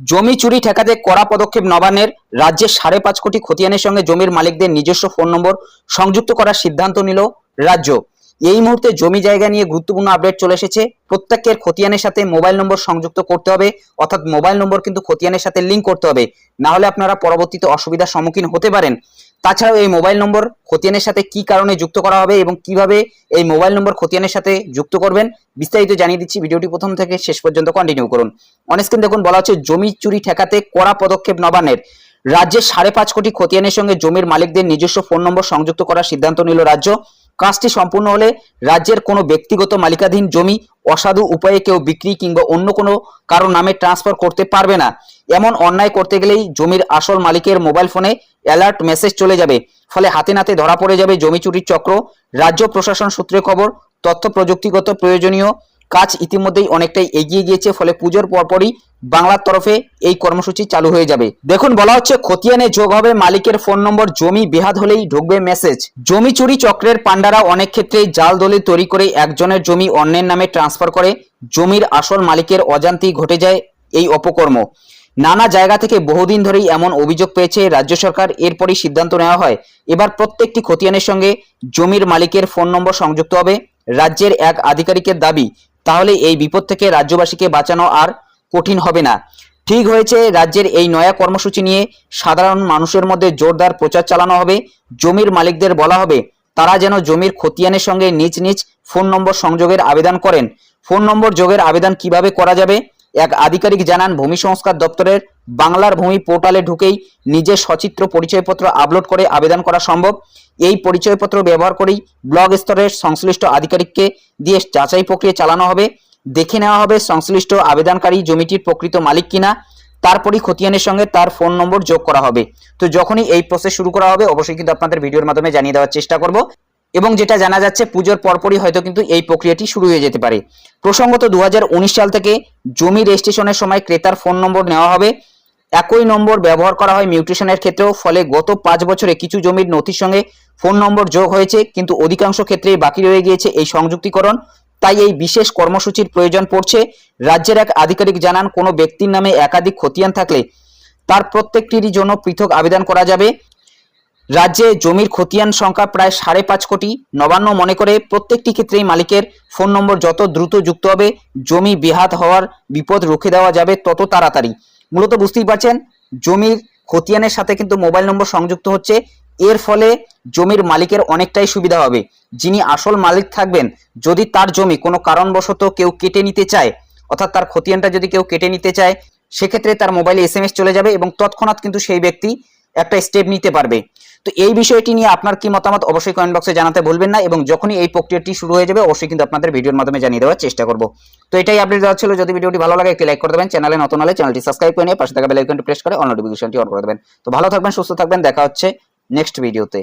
জমি চুরি ঠেকাতে কড়া পদক্ষেপ নবান্নের। রাজ্যে সাড়ে পাঁচ কোটি খতিয়ানের সঙ্গে জমির মালিকদের নিজস্ব ফোন নম্বর সংযুক্ত করার সিদ্ধান্ত নিল রাজ্য। এই মুহূর্তে জমি জায়গা নিয়ে গুরুত্বপূর্ণ আপডেট চলে এসেছে। প্রত্যেকের খতিয়ানের সাথে মোবাইল নম্বর সংযুক্ত করতে হবে, অর্থাৎ মোবাইল নম্বর কিন্তু খতিয়ানের সাথে লিংক করতে হবে। না হলে আপনারা পরবর্তীতে অসুবিধার সম্মুখীন হতে পারেন। তাছাড়াও এই মোবাইল নম্বর খতিয়ানের সাথে কি কারণে যুক্ত করা হবে এবং কীভাবে এই মোবাইল নম্বর খতিয়ানের সাথে যুক্ত করবেন, বিস্তারিত জানিয়ে দিচ্ছি ভিডিওটি প্রথম থেকে শেষ পর্যন্ত কন্টিনিউ করুন। অনেস্ক্রিন দেখুন, বলা হচ্ছে জমি চুরি ঠেকাতে কড়া পদক্ষেপ নবান্নের। রাজ্যের সাড়ে পাঁচ কোটি খতিয়ানের সঙ্গে জমির মালিকদের নিজস্ব ফোন নম্বর সংযুক্ত করার সিদ্ধান্ত নিল রাজ্য। কাজটি সম্পূর্ণ হলে রাজ্যের কোনো ব্যক্তিগত মালিকাধীন জমি, অসাধু উপায়ে কেউ বিক্রি কিংবা অন্য কোনো কারও নামে ট্রান্সফার করতে পারবে না। এমন অন্যায় করতে গেলেই জমির আসল মালিকের মোবাইল ফোনে অ্যালার্ট মেসেজ চলে যাবে। ফলে হাতে নাতে ধরা পড়ে যাবে জমি চুরির চক্র, রাজ্য প্রশাসন সূত্রে খবর, তথ্য প্রযুক্তিগত প্রয়োজনীয় কাজ ইতিমধ্যেই অনেকটাই এগিয়ে গিয়েছে, ফলে পুজোর পরপরই বাংলার তরফে এই কর্মসূচি চালু হয়ে যাবে। দেখুন, বলা হচ্ছে খতিয়ানে যোগ হবে মালিকের ফোন নম্বর, জমি, বেহাত হলেই ঢুকবে মেসেজ। জমি চুরি, চক্রের পান্ডারা অনেক ক্ষেত্রেই জাল দলিল তৈরি করে একজনের জমি অন্যের নামে ট্রান্সফার করে, জমির আসল মালিকের অজান্তেই ঘটে যায় এই অপকর্ম। নানা জায়গা থেকে বহুদিন ধরেই এমন অভিযোগ পেয়েছে রাজ্য সরকার, এরপরই সিদ্ধান্ত নেওয়া হয়। এবার প্রত্যেকটি খতিয়ানের সঙ্গে জমির মালিকের ফোন নম্বর সংযুক্ত হবে। রাজ্যের এক আধিকারিকের দাবি, তাহলে এই বিপদ থেকে রাজ্যবাসীকে বাঁচানো আর কঠিন হবে না। ঠিক হয়েছে, রাজ্যের এই নয়া কর্মসূচি নিয়ে সাধারণ মানুষের মধ্যে জোরদার প্রচার চালানো হবে, জমির মালিকদের বলা হবে, তারা যেন জমির খতিয়ানের সঙ্গে নিজ নিজ ফোন নম্বর সংযোগের আবেদন করেন। ফোন নম্বর যোগের আবেদন কীভাবে করা যাবে? এক আধিকারিক জানান, ভূমি সংস্কার দপ্তরের বাংলার ভূমি পোর্টালে ঢুকেই নিজের সচিত্র পরিচয়পত্র আপলোড করে আবেদন করা সম্ভব। এই পরিচয়পত্র ব্যবহার করেই ব্লক স্তরের সংশ্লিষ্ট আধিকারিককে দিয়ে যাচাই প্রক্রিয়া চালানো হবে। দেখে নেওয়া হবে সংশ্লিষ্ট আবেদনকারী জমিটির প্রকৃত মালিক কিনা, তারপরই খতিয়ানের সঙ্গে তার ফোন নম্বর যোগ করা হবে। তো যখনই এই প্রসেস শুরু করা হবে, অবশ্যই কিন্তু আপনাদের ভিডিওর মাধ্যমে জানিয়ে দেওয়ার চেষ্টা করব। এবং যেটা জানা যাচ্ছে, পুজোর পরপরই হয়তো কিন্তু এই প্রক্রিয়াটি শুরু হয়ে যেতে পারে। প্রসঙ্গত দু হাজার উনিশ সাল থেকে জমি রেজিস্ট্রেশনের সময় ক্রেতার ফোন নম্বর নেওয়া হবে। একই নম্বর ব্যবহার করা হয় মিউটেশনের ক্ষেত্রেও, ফলে গত পাঁচ বছরে কিছু জমির নথির সঙ্গে ফোন নম্বর যোগ হয়েছে, কিন্তু অধিকাংশ ক্ষেত্রেই বাকি রয়ে গিয়েছে এই সংযুক্তিকরণ। তাই এই বিশেষ কর্মসূচির প্রয়োজন পড়ছে। রাজ্যের এক আধিকারিক জানান, কোনো ব্যক্তির নামে একাধিক খতিয়ান থাকলে তার প্রত্যেকটিরই জন্য পৃথক আবেদন করা যাবে। রাজ্যে জমির খতিয়ান সংখ্যা প্রায় সাড়ে পাঁচ কোটি। নবান্ন মনে করে প্রত্যেকটি ক্ষেত্রেই মালিকের ফোন নম্বর যত দ্রুত যুক্ত হবে, জমি বেহাত হওয়ার বিপদ রুখে দেওয়া যাবে তত তাড়াতাড়ি। মূলত বুঝতেই পারছেন, জমির খতিয়ানের সাথে কিন্তু মোবাইল নম্বর সংযুক্ত হচ্ছে। এর ফলে জমির মালিকের অনেকটাই সুবিধা হবে। যিনি আসল মালিক থাকবেন, যদি তার জমি কোনো কারণবশত কেউ কেটে নিতে চায়, অর্থাৎ তার খতিয়ানটা যদি কেউ কেটে নিতে চায়, সেক্ষেত্রে তার মোবাইলে এস চলে যাবে এবং তৎক্ষণাৎ কিন্তু সেই ব্যক্তি একটা স্টেপ নিতে পারবে। তো এই বিষয়টি নিয়ে আপনার কি মতামত অবশ্যই কমেন্ট বক্সে জানাতে ভুলবেন না এবং যখনই এই প্রক্রিয়াটি শুরু হয়ে যাবে, অবশ্যই কিন্তু আপনাদের ভিডিওর মাধ্যমে জানিয়ে দেওয়ার চেষ্টা করব। তো এটাই আপডেট দেওয়া ছিল। যদি ভিডিওটি ভালো লাগে, একটি লাইক করে দেবেন। চ্যানেলে নতুন হলে চ্যানেলটি সাবস্ক্রাইব করে নিয়ে পাশে থাকা বেল আইকনটি প্রেস করে অন নোটিফিকেশনটি অন করে দেবেন। তো ভালো থাকবেন, সুস্থ থাকবেন। দেখা হচ্ছে নেক্সট ভিডিওতে